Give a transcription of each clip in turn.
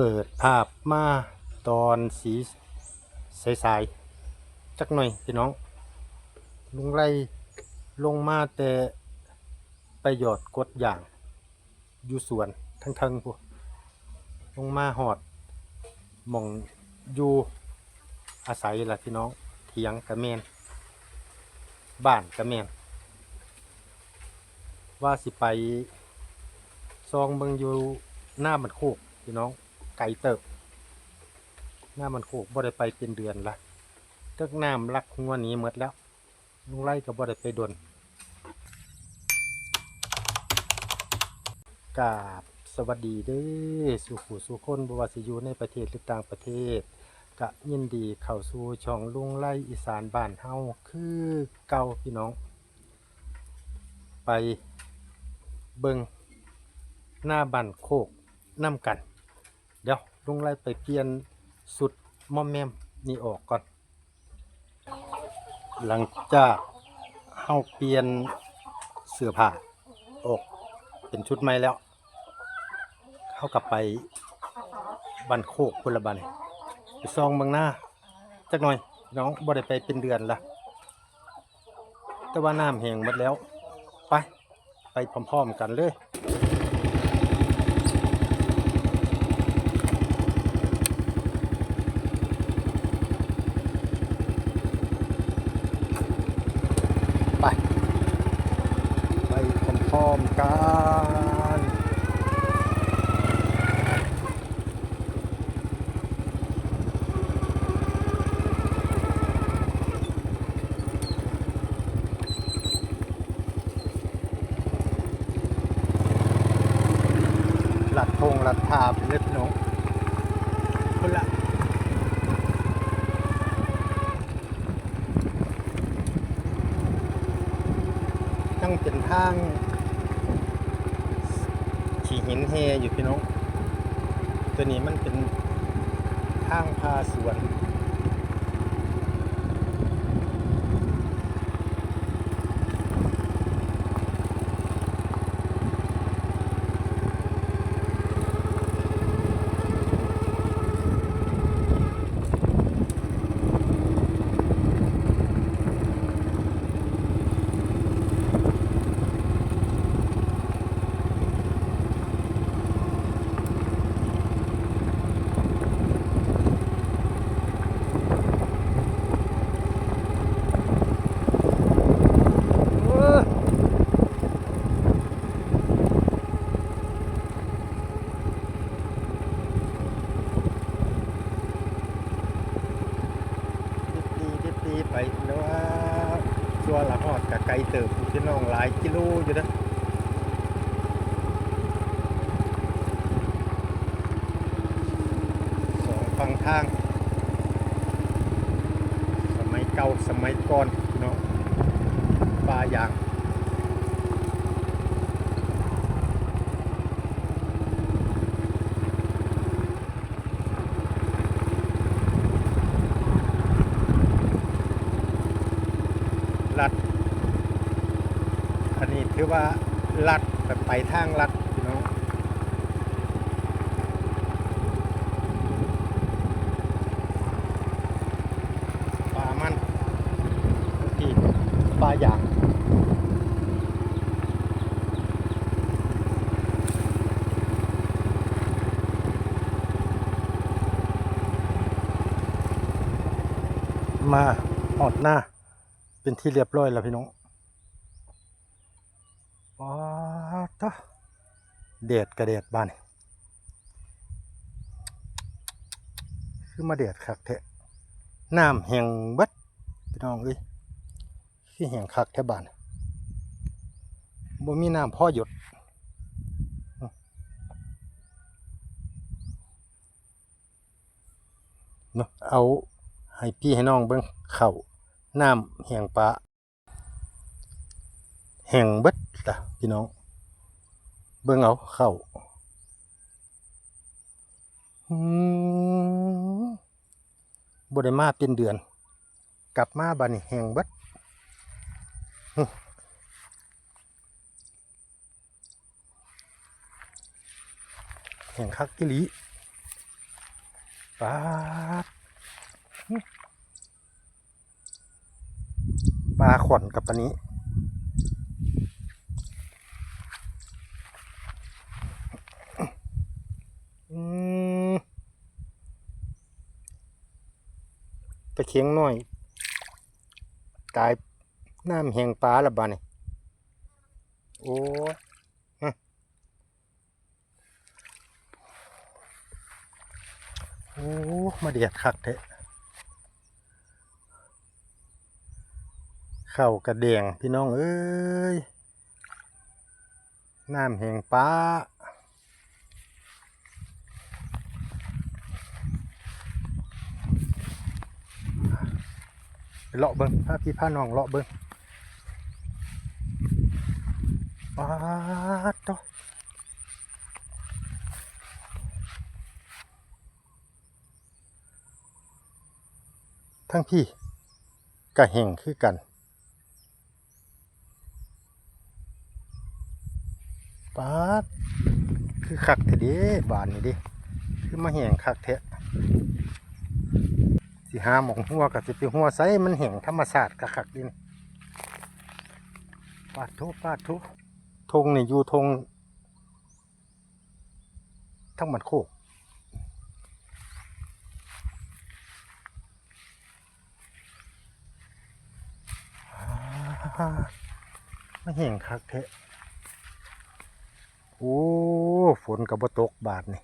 เปิดภาพมาตอนสีใสๆจักหน่อยพี่น้อง ลุงไล่ลงมาแต่ไปหยอดกดอย่าง อยู่สวนทั้งทงพวกลงมาหอดมองอยู่อาศัยล่ะพี่น้องเถียงกระแมนบ้านกระแมนว่าสิไปซองเบิงอยู่หน้ามันโคกพี่น้อง ไก่เติบหน้ามันโคกบ่ได้ไปเป็นเดือนละเทิกน้ำลักหัวนี้หมดแล้วลุงไล่ก็บ่ได้ไปดนกราบสวัสดีเด้อสุขุสุคนบว่าสิอยู่ในประเทศหรือต่างประเทศกะยินดีเข้าสู่ช่องลุงไล่อีสานบ้านเฮาคือเก่าพี่น้อง ไปเบิงหน้าบ้านโคกน้ำกัน ลุงไล่ไปเปลี่ยนสุดมอมแมมนี่ออกก่อน หลังจากเฮาเปลี่ยนเสื้อผ้าออกเป็นชุดใหม่แล้วเฮากลับไปบันโคกพุ่นละบันไปซองเมืองหน้าจักหน่อยน้องบ่ได้ไปเป็นเดือนละแต่ว่าน้ำแห้งหมดแล้ว ไป ไปพร้อมๆกันเลย ไป ไปพร้อมๆกัน ห ลัดทงหลัดทาเป็นเล็บน้องคนละตั้งเป็นทางขี่หินเฮอยู่พี่น้อง ตัวนี้มันเป็นทางพาสวน เออดิบดีดิบดีไปแล้วว่าชัวละหอดกับไกลเติบพี่น้องหลายกิโล อยู่นะสองฝั่งทาง สมัยเก่าสมัยก่อนเนาะปลายางลัด อันนี้ถือว่าลัดแบบไปทางลัดพี่น้องปลามันที่ปลายางมาหอดหน้า เป็นที่เรียบร้อยแล้วพี่น้อง ว้าตเดดกระเดดบ้านคือมาเดดคักแท้น้ำแห้งบัดพี่น้องเอ้ยคือแห้งคักแท้บ้านบ่มีน้ำพ่อหยดเนาะเอาให้พี่ให้น้องเบิ่งเข่าน้ำแห้งปลา แห้งเบิดล่ะพี่น้อง เบิ่งเอาเข่าบ่ได้มาเป็นเดือน กลับมาบันแห้งเบิดแห้งคักอีหลีปาดปลาขวัญกับปนี้ อืมตะ เคียงน้อยกายน้ำแหงปลาละบานี่โอ้ฮะโอ้ มาเดียดคักเทะเข้ากระเดียงพี่น้องเอ้ย น้ำแหงปลา เลาะเบิ้งพาพี่พาน้องเลาะเบิ้งปาดโตทั้งพี่กะแห่งคือกันปาดคือคักแท้เด้บานนี่ดิคือมาแห่งคักแท้ สิหาหมองหัวกับสิไปหัวไซมันแห่งธรรมศาสตร์คักดินปาดทุปาดทุทงนี่อยู่ทงทั้งหมัดโคกอ่ามาแห่งคักเทะโอ้ ฝนกับบตกบาทนี่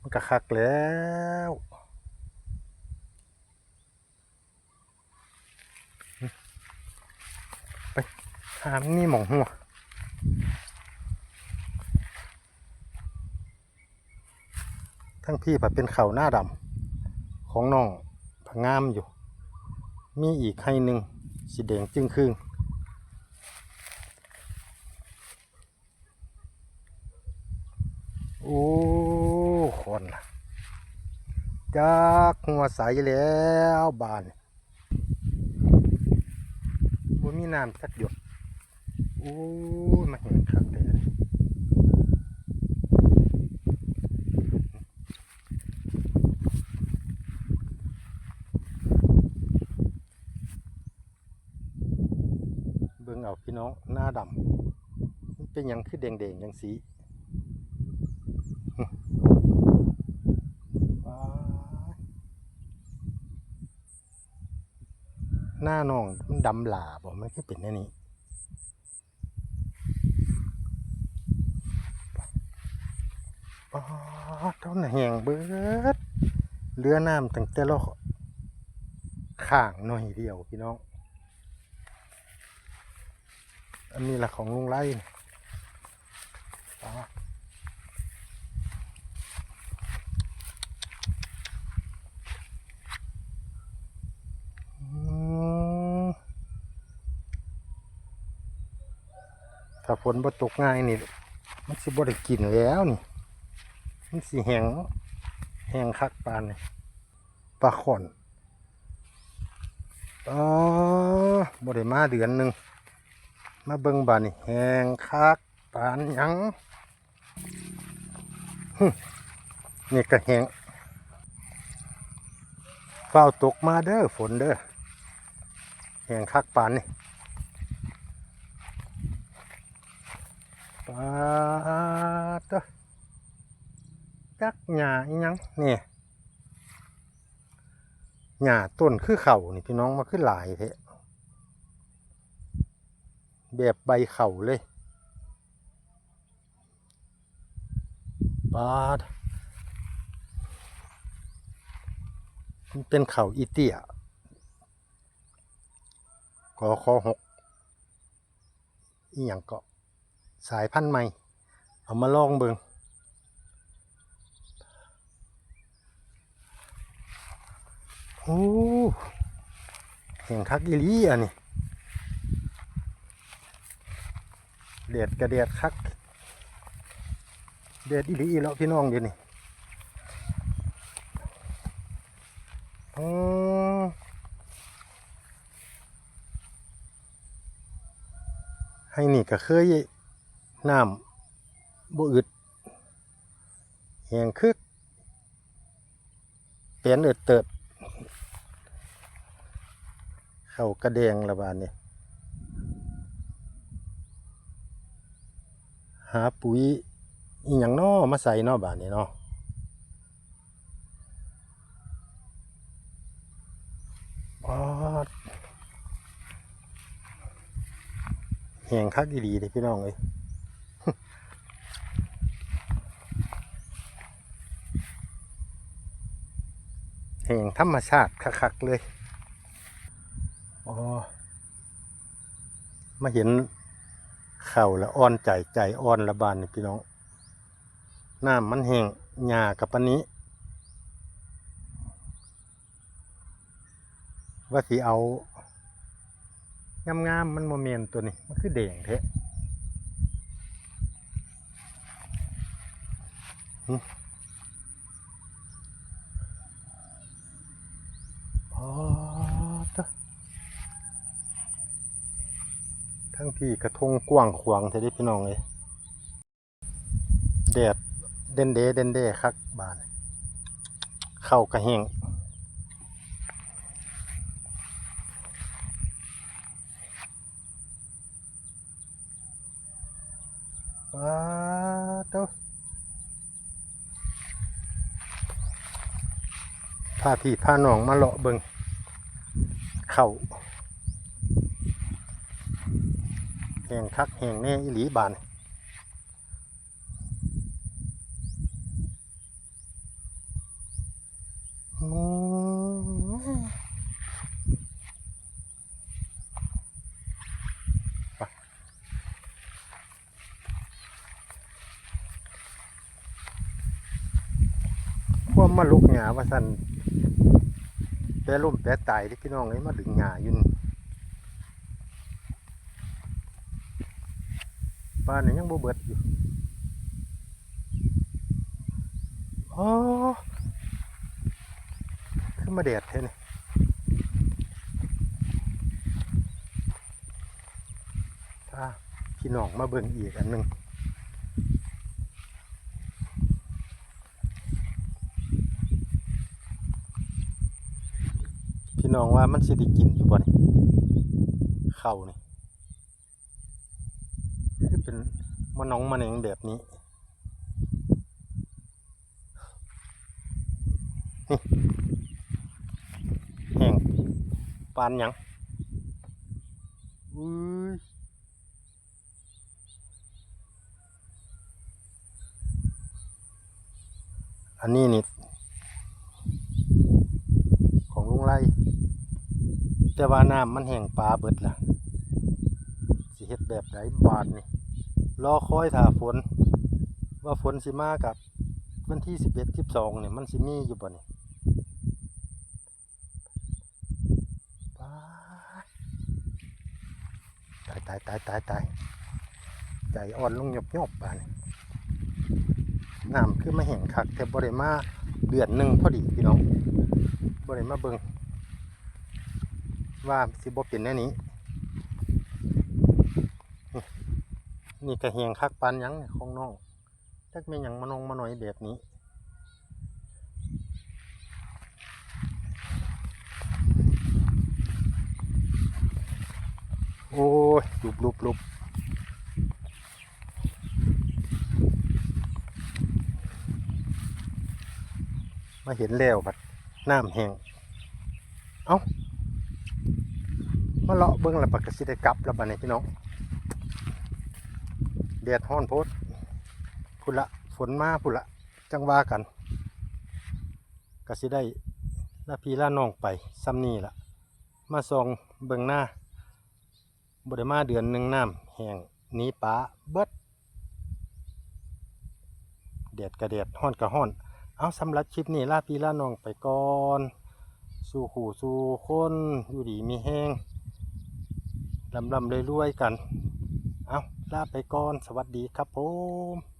มันก็คักแล้ว หามนมีหมองหัวทั้งพี่ผัดเป็นเข่าหน้าดำของน้องผงามอยู่ มีอีกให้หนึ่งสีแดงจึงครึ่งโอ้คนละจากหัวใสแล้วบานบ่มีน้ำสักหยด อ้ยมาเห็นครับเด้อเบิ่งเอาพี่น้องหน้าดำมันเป็นยังคือแดงๆยังสีหน้าน้องมันดำหลาบ่มันคือเป็นอันนี้ อ๋อเท่านั้นแหงเบิดเรือน้ำตั้งแต่ละข้างหน่อยเดียวพี่น้อง อันนี้แหละของลุงไล่ถ้าฝนบ่ตกง่ายนี่ มันสิบ่ได้กินแล้วนี่ มันสีแหงแหงคักปานนี่ปลาขอนอ๋อบ่ได้มาเดือนหนึ่งมาเบิ่งบานนี่แหงคักปานหยังนี่ก็แหงเฝ้าวตกมาเด้อฝนเด้อแหงคักปานนี่ปาดเด้อ จักหญ้าอีหยังนี่หญ้าต้นคือเข่านี่พี่น้องมาขึ้นหลายเทะแบบใบเข่าเลยปาดมันเป็นเข่าอีเตียกอคอหกอีหยังเกาะสายพันธุ์ใหม่ เอามาลองเบิง โอ้เห็นคักอีหลีอันนี้เด็ดกระเด็ดคัก เด็ดอีหลีอีแล้วพี่น้องเดี๋ยวนี้อ๋อให้นี่ก็เคยน้ำบ่อึดแหงคึกปลี่ยนเอิดเติด เข้ากระแดงละบาดนี่หาปุ๋ยอีหยังนอมาใส่นาะบาดนี้เนาะปอดแหงคักอีหลีเด้พี่น้องเอ้ยแห่งธรรมชาติคักๆเลย อ๋อมาเห็นเข่าละอ่อนใจใจอ่อนละบานนี่พี่น้องน้ำมันแห้งหญ้ากับปันนี้ ว่าสิเอางามๆมันโมเมนตัวนี้มันคือแดงเทะหึอ๋อตะ ทั้งพี่กระทงกว้างขวางเท่ได้พี่น้องเลยแดดเด่นเดเด่นเดคักบานเข้ากระแหงว้าเต้าพาพี่พาน้องมาเลาะเบิงเข้าแห งคักแหงแน่อีหลีบานอืมไปพวกมาลุกหงาว่าสันแปรล่มแปรตายที่พี่น้องเลยมาดึงหงาอยู่นี่ บ้านนี่ยังบ่เบิดอยู่อ๋อขึ้นมาแดดแท้นี่ถ้าพี่น้องมาเบิ่งอีกอันหนึ่งพี่น้องว่ามันสิได้กินอยู่บ่นี่เข้านี่ เป็นมะน้องมะแหนงแบบนี้แห้งปานหยังอุ้ยอันนี้นี่ของลุงไล่แต่ว่าน้ำมันแห้งปลาเบิดล่ะสิเฮ็ดแบบไหนบาดนี่ รอคอยถ้าฝน ว่าฝนสิมากับวันที่สิบเอ็ดสิบสองเนี่ยมันสิมีอยู่บ่นี่ยตายตายตายตายตายใจอ่อนลงหยบหยบป่านนี้น้ำคือมาแห้งคักแต่บริมาเดือนหนึ่งพอดีพี่น้องบริมาเบิงว่าสิบ่เป็นแน่นี้ นี่กระเฮียงคักปานยังเนี่ยของน้องจักไม่ยังมานองมาหน่อยแบบนี้โอ้ยลุบลุบลุบมาเห็นแล้วบัดน้ำแห้งเอ้ามาเลาะเบิ้งล้วปักกสิได้กลับแล้วบัดนี้พี่น้อง แดดฮ้อนโพดพุ่นละฝนมาพุ่นละจังว่ากันกสิได้ลาพี่ลาน้องไปซ้ำนี่ละมาซองเบิ่งหน้าบไดมาเดือนหนึ่งน้ำแห้งหนี้ป้าเบิดแดดกระแดดห้อนกระห้อน เอาสำหรับคลิปนี้ลาพี่ลาน้องไปก่อนสู่ขู่สู่คนอยู่ดีมีแห้งลำลำรวยๆกัน ลาไปก่อน สวัสดีครับผม